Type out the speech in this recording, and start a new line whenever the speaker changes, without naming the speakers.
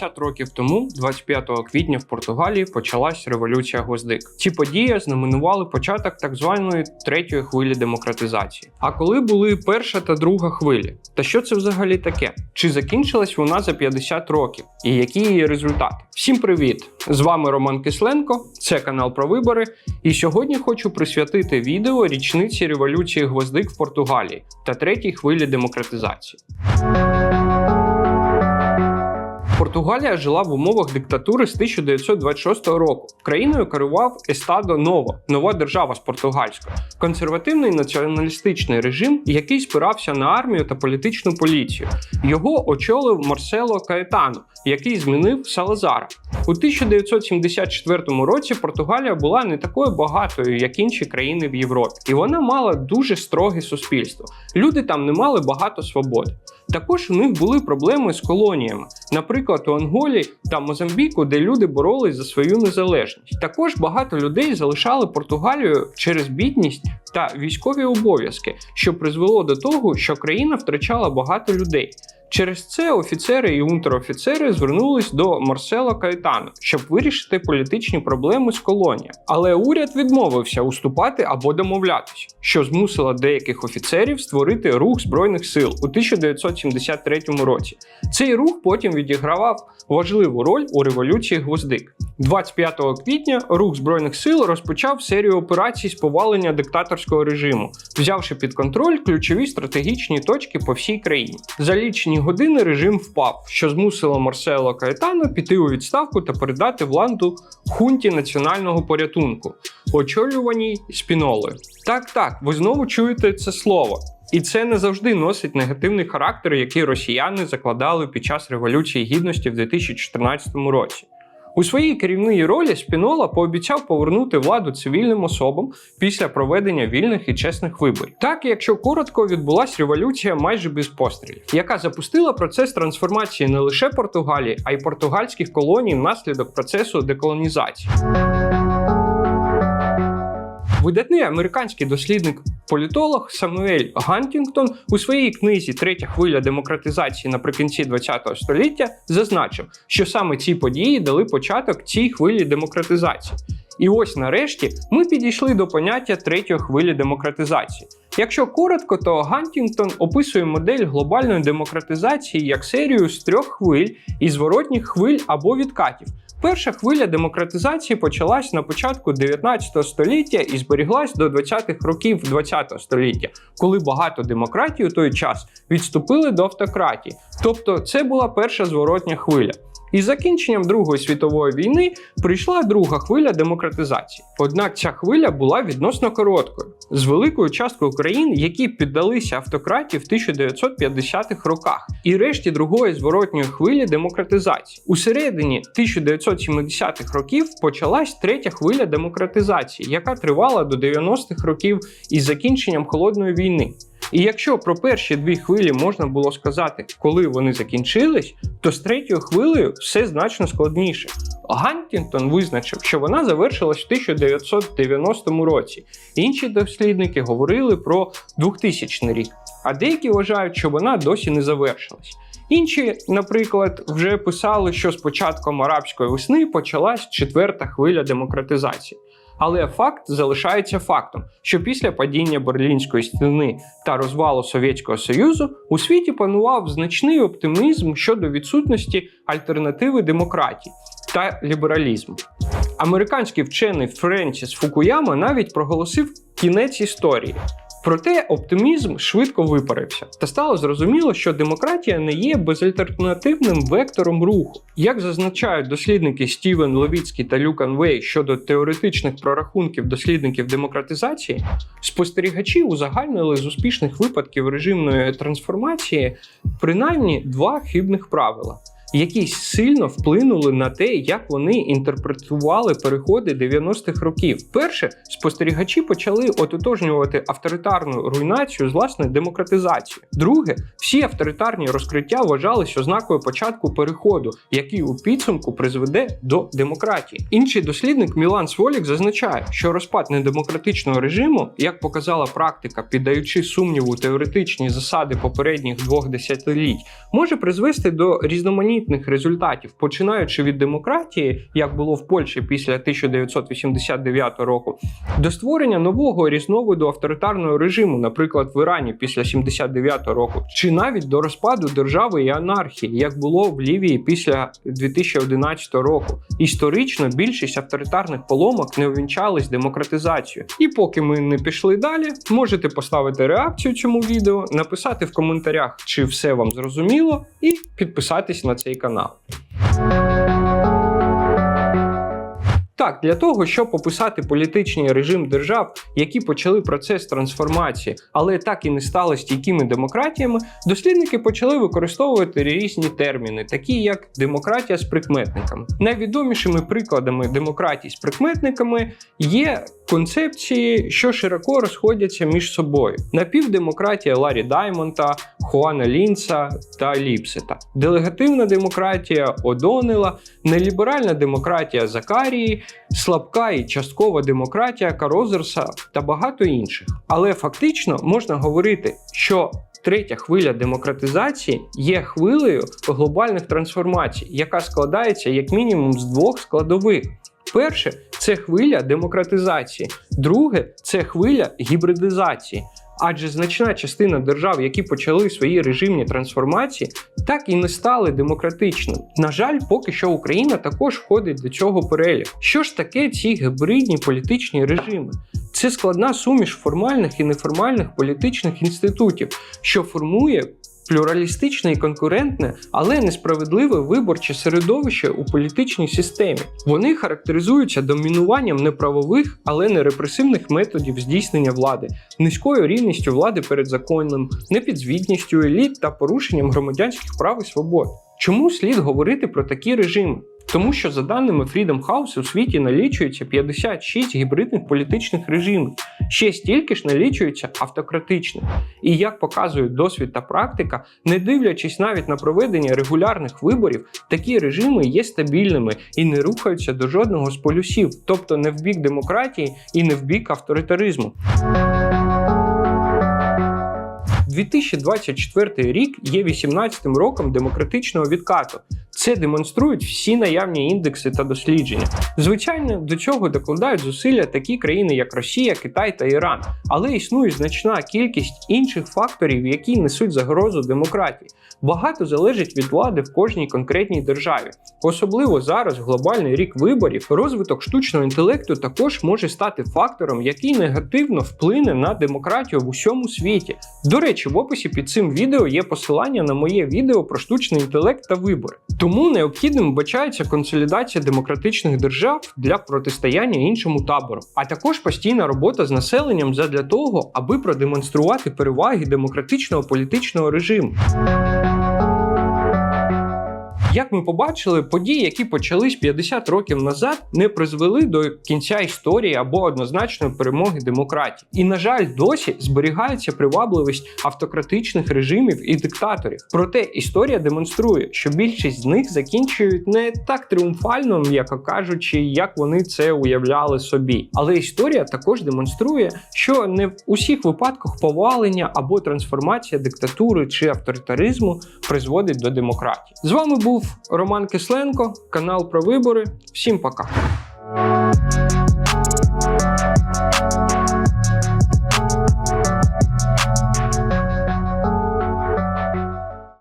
50 років тому, 25 квітня, в Португалії почалась революція гвоздик. Ці події знаменували початок так званої третьої хвилі демократизації. А коли були перша та друга хвилі? Та що це взагалі таке? Чи закінчилась вона за 50 років? І які її результати? Всім привіт! З вами Роман Кисленко, це канал про вибори. І сьогодні хочу присвятити відео річниці революції гвоздик в Португалії та третій хвилі демократизації. Португалія жила в умовах диктатури з 1926 року. Країною керував Естадо Ново, нова держава з португальською, консервативний націоналістичний режим, який спирався на армію та політичну поліцію. Його очолив Марсело Каетано, який змінив Салазара. У 1974 році Португалія була не такою багатою, як інші країни в Європі, і вона мала дуже строге суспільство. Люди там не мали багато свободи. Також у них були проблеми з колоніями, наприклад, у Анголі та Мозамбіку, де люди боролись за свою незалежність. Також багато людей залишали Португалію через бідність та військові обов'язки, що призвело до того, що країна втрачала багато людей. Через це офіцери і унтерофіцери звернулись до Марсела Каетано, щоб вирішити політичні проблеми з колонією. Але уряд відмовився уступати або домовлятися, що змусило деяких офіцерів створити рух збройних сил у 1973 році. Цей рух потім відігравав важливу роль у революції Гвоздик. 25 квітня рух збройних сил розпочав серію операцій з повалення диктаторського режиму, взявши під контроль ключові стратегічні точки по всій країні. За лічені години режим впав, що змусило Марсело Каетано піти у відставку та передати владу хунті національного порятунку, очолюваній спінолою. Так, так, ви знову чуєте це слово. І це не завжди носить негативний характер, який росіяни закладали під час революції гідності в 2014 році. У своїй керівній ролі Спінола пообіцяв повернути владу цивільним особам після проведення вільних і чесних виборів. Так, якщо коротко, відбулася революція майже без пострілів, яка запустила процес трансформації не лише Португалії, а й португальських колоній внаслідок процесу деколонізації. Видатний американський дослідник політолог Самуель Гантінгтон у своїй книзі Третя хвиля демократизації наприкінці ХХ століття зазначив, що саме ці події дали початок цій хвилі демократизації. І ось нарешті ми підійшли до поняття третьої хвилі демократизації. Якщо коротко, то Гантінгтон описує модель глобальної демократизації як серію з трьох хвиль і зворотніх хвиль або відкатів. Перша хвиля демократизації почалась на початку 19 століття і зберіглась до 20-х років 20 століття, коли багато демократій у той час відступили до автократії. Тобто це була перша зворотня хвиля. Із закінченням Другої світової війни прийшла друга хвиля демократизації. Однак ця хвиля була відносно короткою, з великою часткою країн, які піддалися автократії в 1950-х роках, і решті другої зворотньої хвилі демократизації. У середині 1970-х років почалась третя хвиля демократизації, яка тривала до 90-х років із закінченням холодної війни. І якщо про перші дві хвилі можна було сказати, коли вони закінчились, то з третьою хвилею все значно складніше. Гантінгтон визначив, що вона завершилась в 1990 році. Інші дослідники говорили про 2000 рік, а деякі вважають, що вона досі не завершилась. Інші, наприклад, вже писали, що з початком арабської весни почалась четверта хвиля демократизації. Але факт залишається фактом, що після падіння Берлінської стіни та розвалу Совєтського Союзу у світі панував значний оптимізм щодо відсутності альтернативи демократії та лібералізму. Американський вчений Френсіс Фукуяма навіть проголосив кінець історії. Проте оптимізм швидко випарився, та стало зрозуміло, що демократія не є безальтернативним вектором руху. Як зазначають дослідники Стівен Левіцький та Люкан Вей щодо теоретичних прорахунків дослідників демократизації, спостерігачі узагальнили з успішних випадків режимної трансформації принаймні два хибних правила які сильно вплинули на те, як вони інтерпретували переходи 90-х років. Перше, спостерігачі почали ототожнювати авторитарну руйнацію з власне демократизацією. Друге, всі авторитарні розкриття вважалися ознакою початку переходу, який у підсумку призведе до демократії. Інший дослідник Мілан Сволік зазначає, що розпад недемократичного режиму, як показала практика, піддаючи сумніву теоретичні засади попередніх двох десятиліть, може призвести до різноманітних різноманітних результатів, починаючи від демократії, як було в Польщі після 1989 року, до створення нового різновиду авторитарного режиму, наприклад, в Ірані після 79 року, чи навіть до розпаду держави і анархії, як було в Лівії після 2011 року. Історично більшість авторитарних поломок не увінчались демократизацією. І поки ми не пішли далі, можете поставити реакцію цьому відео, написати в коментарях, чи все вам зрозуміло, і підписатись на цей канал. Так, для того, щоб описати політичний режим держав, які почали процес трансформації, але так і не стали стійкими демократіями, дослідники почали використовувати різні терміни, такі як демократія з прикметниками. Найвідомішими прикладами демократії з прикметниками є концепції, що широко розходяться між собою: напівдемократія Ларі Даймонта, Хуана Лінца та Ліпсета, делегативна демократія Одонела, неліберальна демократія Закарії, слабка і часткова демократія Карозерса та багато інших. Але фактично можна говорити, що Третя хвиля демократизації є хвилею глобальних трансформацій, яка складається як мінімум з двох складових. Перше це хвиля демократизації, друге це хвиля гібридизації. Адже значна частина держав, які почали свої режимні трансформації, так і не стали демократичними. На жаль, поки що Україна також входить до цього переліку. Що ж таке ці гібридні політичні режими? Це складна суміш формальних і неформальних політичних інститутів, що формує плюралістичне і конкурентне, але несправедливе виборче середовище у політичній системі. Вони характеризуються домінуванням неправових, але не репресивних методів здійснення влади, низькою рівністю влади перед законом, непідзвітністю еліт та порушенням громадянських прав і свобод. Чому слід говорити про такі режими? Тому що, за даними Freedom House, у світі налічується 56 гібридних політичних режимів, ще стільки ж налічується автократичних. І як показують досвід та практика, не дивлячись навіть на проведення регулярних виборів, такі режими є стабільними і не рухаються до жодного з полюсів, тобто не в бік демократії і не в бік авторитаризму. 2024 рік є 18-м роком демократичного відкату. Це демонструють всі наявні індекси та дослідження. Звичайно, до цього докладають зусилля такі країни, як Росія, Китай та Іран, але існує значна кількість інших факторів, які несуть загрозу демократії. Багато залежить від влади в кожній конкретній державі. Особливо зараз, глобальний рік виборів, розвиток штучного інтелекту також може стати фактором, який негативно вплине на демократію в усьому світі. До речі, в описі під цим відео є посилання на моє відео про штучний інтелект та вибори. Тому необхідним вбачається консолідація демократичних держав для протистояння іншому табору, а також постійна робота з населенням задля того, аби продемонструвати переваги демократичного політичного режиму. Як ми побачили, події, які почались 50 років назад, не призвели до кінця історії або однозначної перемоги демократії. І, на жаль, досі зберігається привабливість автократичних режимів і диктаторів. Проте історія демонструє, що більшість з них закінчують не так тріумфально, м'яко кажучи, як вони це уявляли собі. Але історія також демонструє, що не в усіх випадках повалення або трансформація диктатури чи авторитаризму призводить до демократії. З вами був Роман Кисленко, канал про вибори. Всім пока.